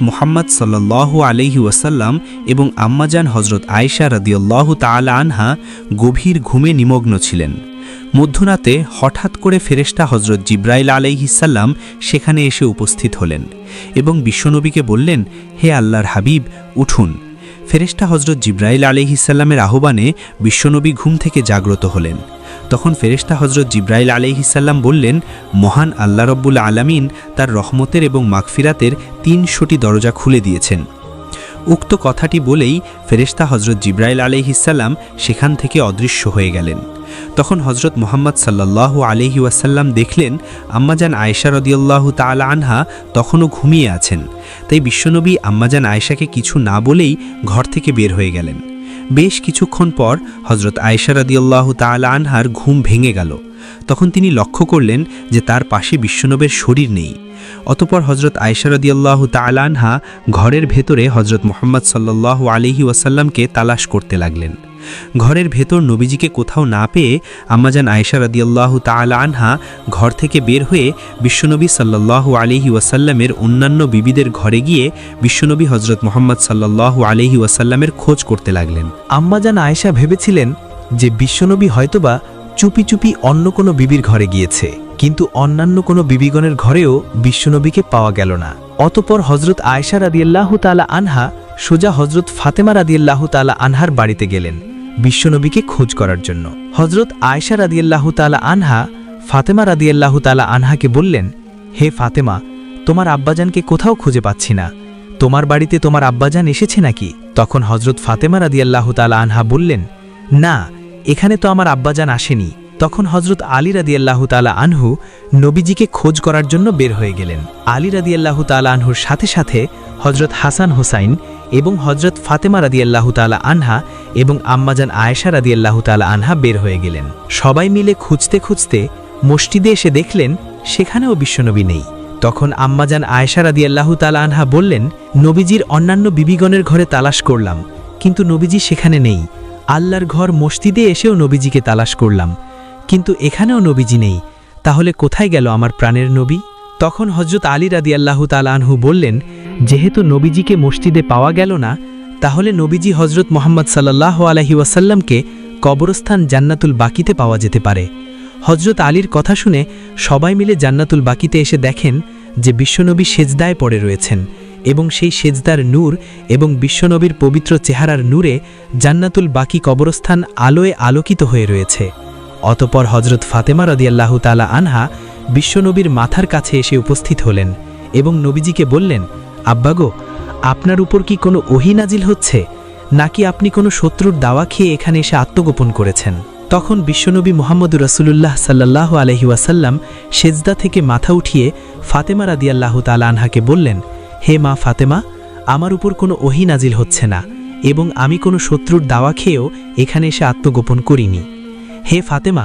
মুহাম্মদ সাল্লাহ আলহি ওয়াসাল্লাম এবং আম্মাজান হজরত আয়েশা রদিয়াল্লাহ তালা আনহা গভীর ঘুমে নিমগ্ন ছিলেন। মধ্যরাতে হঠাৎ করে ফেরেশতা হজরত জিব্রাইল আলাইহিসাল্লাম সেখানে এসে উপস্থিত হলেন এবং বিশ্বনবীকে বললেন, হে আল্লাহর হাবিব, উঠুন। ফেরেশতা হজরত জিব্রাইল আলাইহিসাল্লামের আহ্বানে বিশ্বনবী ঘুম থেকে জাগ্রত হলেন। তখন ফেরেশতা হজরত জিব্রাইল আলাইহিসাল্লাম বললেন, মহান আল্লাহ রব্বুল আলামিন তার রহমতের এবং মাগফিরাতের তিনশোটি দরজা খুলে দিয়েছেন। উক্ত কথাটি বলেই ফেরেশতা হজরত জিব্রাইল আলাইহিসাল্লাম সেখান থেকে অদৃশ্য হয়ে গেলেন। তখন হজরত মোহাম্মদ সাল্লাহ আলহি ওয়াসাল্লাম দেখলেন, আম্মাজান আয়েশা রদিয়াল্লাহ তালা আনহা তখনও ঘুমিয়ে আছেন। তাই বিশ্বনবী আম্মাজান আয়েশাকে কিছু না বলেই ঘর থেকে বের হয়ে গেলেন। বেশ কিছুক্ষণ পর হজরত আয়েশা রদিয়াল্লাহ তালা আনহার ঘুম ভেঙে গেল। তখন তিনি লক্ষ্য করলেন যে তার পাশে বিশ্বনবের শরীর নেই। অতপর হজরত রদিয়াল্লাহ তালা আনহা ঘরের ভেতরে হজরত মোহাম্মদ সাল্লাহ আলিহি ওয়াসাল্লামকে তালাশ করতে লাগলেন। ঘরের ভেতর নবীজিকে কোথাও না পেয়ে আম্মাজান আয়েশা রদিয়াল্লাহ তালা আনহা ঘর থেকে বের হয়ে বিশ্বনবী সাল্লাহ আলিহি ওয়াসাল্লামের অন্যান্য বিবিদের ঘরে গিয়ে বিশ্বনবী হজরত মোহাম্মদ সাল্লাহ আলিহি ওয়াসাল্লামের খোঁজ করতে লাগলেন। আম্মাজান আয়েশা ভেবেছিলেন যে বিশ্বনবী হয়তোবা চুপি চুপি অন্য কোনো বিবির ঘরে গিয়েছে, কিন্তু অন্যান্য কোনো বিবিগণের ঘরেও বিশ্বনবীকে পাওয়া গেল না। অতপর হজরত আয়েশা রাদিয়াল্লাহু তালা আনহা সোজা হজরত ফাতেমা রাদিয়াল্লাহু তালা আনহার বাড়িতে গেলেন বিশ্বনবীকে খোঁজ করার জন্য। হজরত আয়েশা রাদিয়াল্লাহু তালা আনহা ফাতেমা রাদিয়াল্লাহু তালা আনহাকে বললেন, হে ফাতেমা, তোমার আব্বাজানকে কোথাও খুঁজে পাচ্ছি না। তোমার বাড়িতে তোমার আব্বাজান এসেছে নাকি? তখন হজরত ফাতেমা রাদিয়াল্লাহু তালা আনহা বললেন, না, এখানে তো আমার আব্বাজান আসেনি। তখন হজরত আলী রাদিয়াল্লাহু তালা আনহু নবীজিকে খোঁজ করার জন্য বের হয়ে গেলেন। আলী রাদিয়াল্লাহু তালা আনহুর সাথে সাথে হজরত হাসান হোসাইন এবং হজরত ফাতেমা রাদিয়াল্লাহু তালা আনহা এবং আম্মাজান আয়েশা রাদিয়াল্লাহু তালা আনহা বের হয়ে গেলেন। সবাই মিলে খুঁজতে খুঁজতে মসজিদে এসে দেখলেন, সেখানেও বিশ্বনবী নেই। তখন আম্মাজান আয়েশা রাদিয়াল্লাহু তালা আনহা বললেন, নবীজির অন্যান্য বিবিগণের ঘরে তালাশ করলাম, কিন্তু নবীজি সেখানে নেই। আল্লাহর ঘর মসজিদে এসেও নবীজিকে তালাশ করলাম, কিন্তু এখানেও নবীজি নেই। তাহলে কোথায় গেল আমার প্রাণের নবী? তখন হজরত আলী রাদি আল্লাহ তালানহু বললেন যেহেতু নবীজিকে মসজিদে পাওয়া গেল না, তাহলে নবীজি হজরত মোহাম্মদ সাল্লাহ আলহি ওয়াসাল্লামকে কবরস্থান জান্নাতুল বাকিতে পাওয়া যেতে পারে। হজরত আলীর কথা শুনে সবাই মিলে জান্নাতুল বাকিতে এসে দেখেন যে বিশ্বনবী সেজদায় পড়ে রয়েছেন এবং সেই সেজদার নূর এবং বিশ্বনবীর পবিত্র চেহারার নূরে জান্নাতুল বাকি কবরস্থান আলোয় আলোকিত হয়ে রয়েছে। অতপর হজরত ফাতেমা রদিয়াল্লাহু তালা আনহা বিশ্বনবীর মাথার কাছে এসে উপস্থিত হলেন এবং নবীজিকে বললেন আব্বাগো আপনার উপর কি কোনো ওহি নাজিল হচ্ছে? নাকি আপনি কোনো শত্রুর দাওয়া খেয়ে এখানে এসে আত্মগোপন করেছেন? তখন বিশ্বনবী মোহাম্মদ রসুলুল্লাহ সাল্লাহ আলহি ওয়াসাল্লাম সেজদা থেকে মাথা উঠিয়ে ফাতেমা রাদিয়াল্লাহ তালা আনহাকে বললেন, হে মা ফাতেমা, আমার উপর কোনো ওহি নাজিল হচ্ছে না, এবং আমি কোনো শত্রুর দাওয়া খেয়েও এখানে এসে আত্মগোপন করিনি। হে ফাতেমা,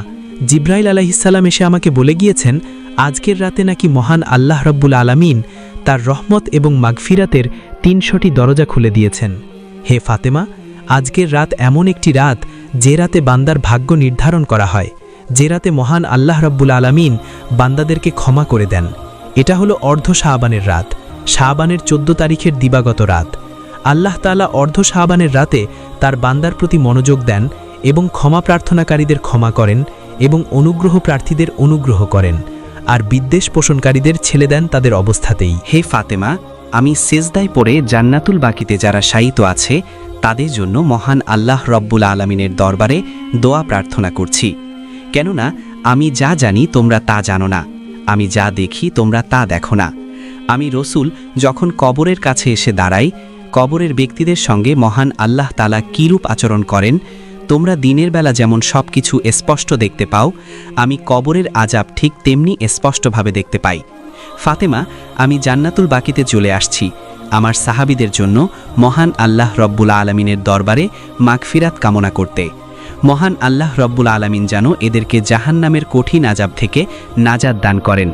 জিব্রাইল আলাহিসাল্লাম এসে আমাকে বলে গিয়েছেন, আজকের রাতে নাকি মহান আল্লাহ রব্বুল আলামিন তার রহমত এবং মাগফিরাতের তিনশোটি দরজা খুলে দিয়েছেন। হে ফাতেমা, আজকের রাত এমন একটি রাত যে রাতে বান্দার ভাগ্য নির্ধারণ করা হয়, যে রাতে মহান আল্লাহ রব্বুল আলামিন বান্দাদেরকে ক্ষমা করে দেন। এটা হলো অর্ধ শাহবানের রাত শাহবানের চোদ্দ তারিখের দিবাগত রাত। আল্লাহ তালা অর্ধ শাহবানের রাতে তার বান্দার প্রতি মনোযোগ দেন এবং ক্ষমা প্রার্থনাকারীদের ক্ষমা করেন এবং অনুগ্রহ প্রার্থীদের অনুগ্রহ করেন। আর বিদ্বেষ পোষণকারীদের ছেলে দেন তাদের অবস্থাতেই। হে ফাতেমা, আমি সেজদায় পড়ে জান্নাতুল বাকিতে যারা শায়িত আছে, তাদের জন্য মহান আল্লাহ রব্বুল আলমিনের দরবারে দোয়া প্রার্থনা করছি। কেননা, আমি যা জানি তোমরা তা জানো না, আমি যা দেখি তোমরা তা দেখো না। আমি রসুল যখন কবরের কাছে এসে দাঁড়াই, কবরের ব্যক্তিদের সঙ্গে মহান আল্লাহ তালা কীরূপ আচরণ করেন তোমরা দিনের বেলা যেমন সব কিছু স্পষ্ট দেখতে পাও, আমি কবরের আজাব ঠিক তেমনি স্পষ্টভাবে দেখতে পাই। ফাতেমা, আমি জান্নাতুল বাকিতে চলে আসছি। আমার সাহাবিদের জন্য মহান আল্লাহ রব্বুল আলমিনের দরবারে মাগফিরাত কামনা করতে। মহান আল্লাহ রব্বুল আলমিন যেন এদেরকে জাহান্নামের কঠিন আজাব থেকে নাজাদ দান করেন।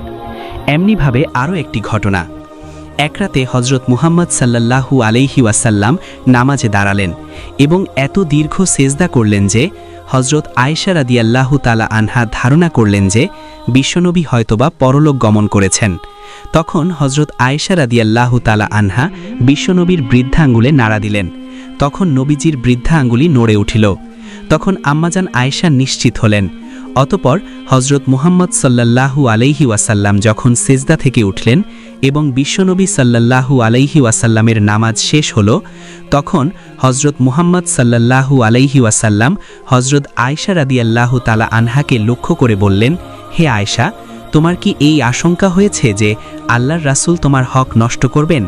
এমনিভাবে আরও একটি ঘটনা। এক রাতে হজরত মুহাম্মদ সাল্লাল্লাহু আলাইহি ওয়াসাল্লাম নামাজে দাঁড়ালেন এবং এত দীর্ঘ সেজদা করলেন যে হজরত আয়েশা রাদিয়াল্লাহু তালা আনহা ধারণা করলেন যে, বিশ্বনবী হয়তোবা পরলোক গমন করেছেন। তখন হজরত আয়েশা রাদিয়াল্লাহু তালা আনহা বিশ্বনবীর বৃদ্ধা আঙ্গুলে নাড়া দিলেন। তখন নবীজির বৃদ্ধা আঙ্গুলি নড়ে উঠিল। তখন আম্মাজান আয়েশা নিশ্চিত হলেন। অতপর হজরত মুহাম্মদ সাল্লাল্লাহু আলাইহি ওয়াসাল্লাম যখন সেজদা থেকে উঠলেন এবং বিশ্বনবী সাল্লাল্লাহু আলাইহি ওয়াসাল্লামের নামাজ শেষ হল, তখন হজরত মুহাম্মদ সাল্লাল্লাহু আলাইহি ওয়াসাল্লাম হজরত আয়সা রাদিয়াল্লাহু তালা আনহাকে লক্ষ্য করে বললেন, হে আয়সা তোমার কি এই আশঙ্কা হয়েছে যে আল্লাহর রাসূল তোমার হক নষ্ট করবেন?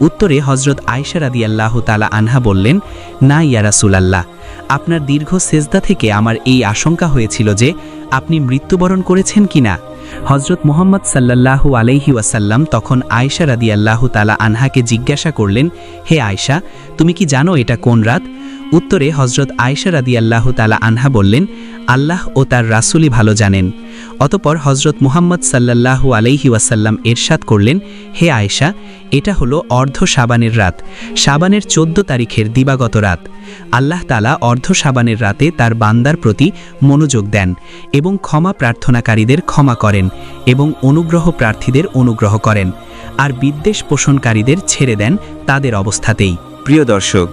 উত্তরে হজরত আয়সা রাদিয়াল্লাহ তালা আনহা বললেন, না ইয়া রাসূলাল্লাহ। আপনার দীর্ঘ সেজদা থেকে আমার এই আশঙ্কা হয়েছিল যে আপনি মৃত্যুবরণ করেছেন কিনা। হজরত মোহাম্মদ সাল্লাল্লাহু আলাইহি ওয়াসাল্লাম তখন আয়সা রাদি আল্লাহ তালা আনহাকে জিজ্ঞাসা করলেন, হে আয়সা তুমি কি জানো এটা কোন রাত? উত্তরে হজরত আয়সা রাদি আল্লাহ তালা আনহা বললেন, আল্লাহ ও তার রাসূলই ভালো জানেন। অতপর হজরত মুহাম্মদ সাল্লাল্লাহু আলাইহি ওয়াসাল্লাম এরশাদ করলেন, হে আয়েশা, এটা হলো অর্ধ সাবানের রাত সাবানের চোদ্দ তারিখের দিবাগত রাত। আল্লাহ তালা অর্ধ সাবানের রাতে তার বান্দার প্রতি মনোযোগ দেন এবং ক্ষমা প্রার্থনাকারীদের ক্ষমা করেন এবং অনুগ্রহ প্রার্থীদের অনুগ্রহ করেন, আর বিদ্বেষ পোষণকারীদের ছেড়ে দেন তাদের অবস্থাতেই। প্রিয় দর্শক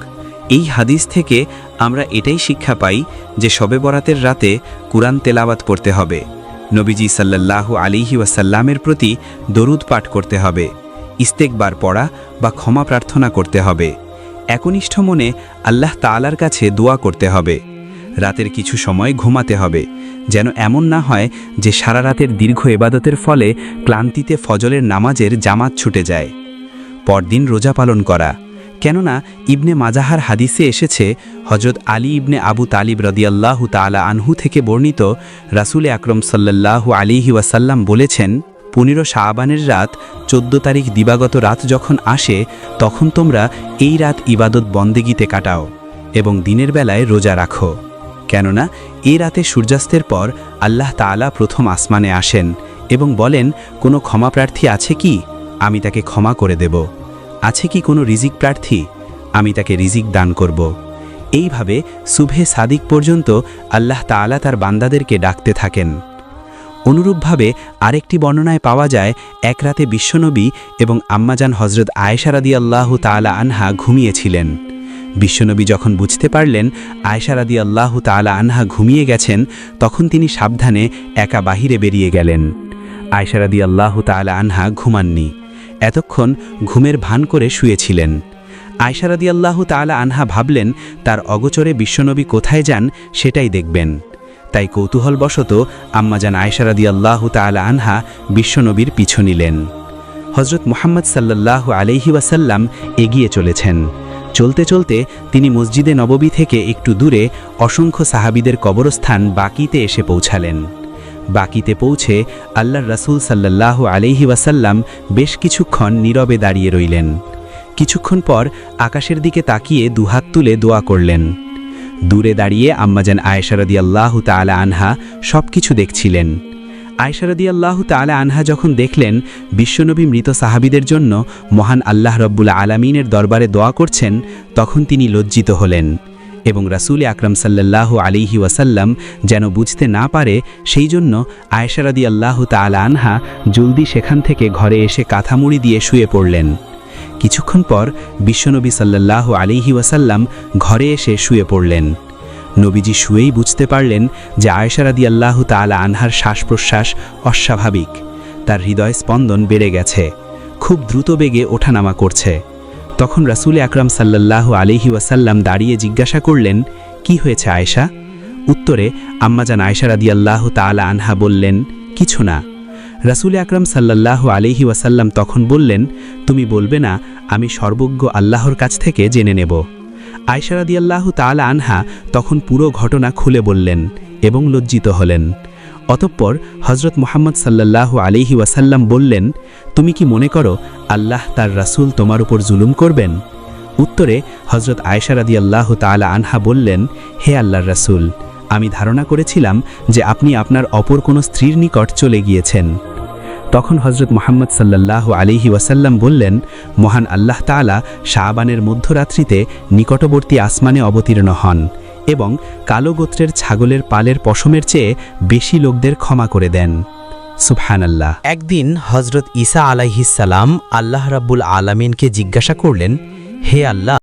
এই হাদিস থেকে আমরা এটাই শিক্ষা পাই যে শবে বরাতের রাতে কুরআন তেলাওয়াত পড়তে হবে। নবীজি সাল্লাল্লাহু আলিহি ওয়াসাল্লামের প্রতি দরুদ পাঠ করতে হবে ইস্তেকবার পড়া বা ক্ষমা প্রার্থনা করতে হবে। একনিষ্ঠ মনে আল্লাহ তালার কাছে দোয়া করতে হবে। রাতের কিছু সময় ঘুমাতে হবে, যেন এমন না হয় যে সারা রাতের দীর্ঘ এবাদতের ফলে ক্লান্তিতে ফজলের নামাজের জামাত ছুটে যায়। পরদিন রোজা পালন করা কেননা ইবনে মাজাহার হাদিসে এসেছে হজরত আলী ইবনে আবু তালিব রদিয়াল্লাহু তালা আনহু থেকে বর্ণিত, রাসুলে আকরম সাল্লাল্লাহু আলিহি ওয়াসাল্লাম বলেছেন, পনেরো শাহবানের রাত চোদ্দ তারিখ দিবাগত রাত যখন আসে, তখন তোমরা এই রাত ইবাদত বন্দেগিতে কাটাও এবং দিনের বেলায় রোজা রাখো। কেননা এ রাতে সূর্যাস্তের পর আল্লাহ তাআলা প্রথম আসমানে আসেন এবং বলেন, কোনো ক্ষমাপ্রার্থী আছে কি? আমি তাকে ক্ষমা করে দেব। আছে কি কোনো রিজিক প্রার্থী? আমি তাকে রিজিক দান করব। এইভাবে সুভে সাদিক পর্যন্ত আল্লাহ তাআলা তার বান্দাদেরকে ডাকতে থাকেন। অনুরূপভাবে আরেকটি বর্ণনায় পাওয়া যায়, এক রাতে বিশ্বনবী এবং আম্মাজান হজরত আয়েশারাদি আল্লাহ তাআলা আনহা ঘুমিয়েছিলেন। বিশ্বনবী যখন বুঝতে পারলেন আয়েশারাদি আল্লাহ তাআলা আনহা ঘুমিয়ে গেছেন, তখন তিনি সাবধানে একা বাহিরে বেরিয়ে গেলেন। আয়েশারাদি আল্লাহ তাআলা আনহা ঘুমাননি। এতক্ষণ ঘুমের ভান করে শুয়েছিলেন। আয়সারাদি আল্লাহ তালা আনহা ভাবলেন, তার অগোচরে বিশ্বনবী কোথায় যান সেটাই দেখবেন। তাই কৌতূহলবশত আম্মাজান আয়সারাদি আল্লাহ তালা আনহা বিশ্বনবীর পিছু নিলেন। হজরত মোহাম্মদ সাল্লাল্লাহু আলহি ওয়াসাল্লাম এগিয়ে চলেছেন। চলতে চলতে তিনি মসজিদে নববী থেকে একটু দূরে অসংখ্য সাহাবিদের কবরস্থান বাকিতে এসে পৌঁছালেন। বাকিতে পৌঁছে আল্লাহর রাসূল সাল্লাল্লাহু আলাইহি ওয়াসাল্লাম বেশ কিছুক্ষণ নীরবে দাঁড়িয়ে রইলেন। কিছুক্ষণ পর আকাশের দিকে তাকিয়ে দুহাত তুলে দোয়া করলেন। দূরে দাঁড়িয়ে আম্মাজান আয়েশারদি আল্লাহ তালা আনহা সব কিছু দেখছিলেন। আয়সারদি আল্লাহ তালা আনহা যখন দেখলেন, বিশ্বনবী মৃত সাহাবিদের জন্য মহান আল্লাহ রব্বুল আলামিনের দরবারে দোয়া করছেন, তখন তিনি লজ্জিত হলেন। এবং রাসুল আকরম সাল্লাহ আলিহি ওয়াসাল্লাম যেন বুঝতে না পারে, সেই জন্য আয়েশারাদি আল্লাহ তালা আনহা জলদি সেখান থেকে ঘরে এসে কাঁথামুড়ি দিয়ে শুয়ে পড়লেন। কিছুক্ষণ পর বিশ্বনবী সাল্লাহ আলিহি ওয়াসাল্লাম ঘরে এসে শুয়ে পড়লেন। নবীজি শুয়েই বুঝতে পারলেন যে আয়েশারাদি আল্লাহ তালা আনহার শ্বাস প্রশ্বাস অস্বাভাবিক। তার হৃদয় স্পন্দন বেড়ে গেছে। খুব দ্রুত বেগে ওঠানামা করছে। তখন রাসুল আকরাম সাল্লাল্লাহু আলিহি ওয়াসাল্লাম দাঁড়িয়ে জিজ্ঞাসা করলেন, কি হয়েছে আয়েশা? উত্তরে, আম্মাজান আয়েশা রাদিয়াল্লাহ তালা আনহা বললেন, কিছু না। রাসুল আকরাম সাল্লাল্লাহু আলিহি ওয়াসাল্লাম তখন বললেন, তুমি বলবে না, আমি সর্বজ্ঞ আল্লাহর কাছ থেকে জেনে নেব। আয়েশা রাদিয়াল্লাহু তালা আনহা তখন পুরো ঘটনা খুলে বললেন এবং লজ্জিত হলেন। অতঃপর হজরত মোহাম্মদ সাল্লাল্লাহু আলিহি ওয়াসাল্লাম বললেন, তুমি কি মনে করো আল্লাহ তার রাসূল তোমার উপর জুলুম করবেন? উত্তরে হজরত আয়সারাদি আল্লাহ তালা আনহা বললেন, হে আল্লাহর রাসূল, আমি ধারণা করেছিলাম যে আপনি আপনার অপর কোনো স্ত্রীর নিকট চলে গিয়েছেন। তখন হজরত মোহাম্মদ সাল্লাল্লাহু আলিহি ওয়াসাল্লাম বললেন, মহান আল্লাহ তালা শাহবানের মধ্যরাত্রিতে নিকটবর্তী আসমানে অবতীর্ণ হন। এবং কালো গোত্রের ছাগলের পালের পশমের চেয়ে বেশি লোকদের ক্ষমা করে দেন। সুবহানাল্লাহ। একদিন হজরত ঈসা আলাইহিসালাম আল্লাহ রাব্বুল আলামিনকে জিজ্ঞাসা করলেন, হে আল্লাহ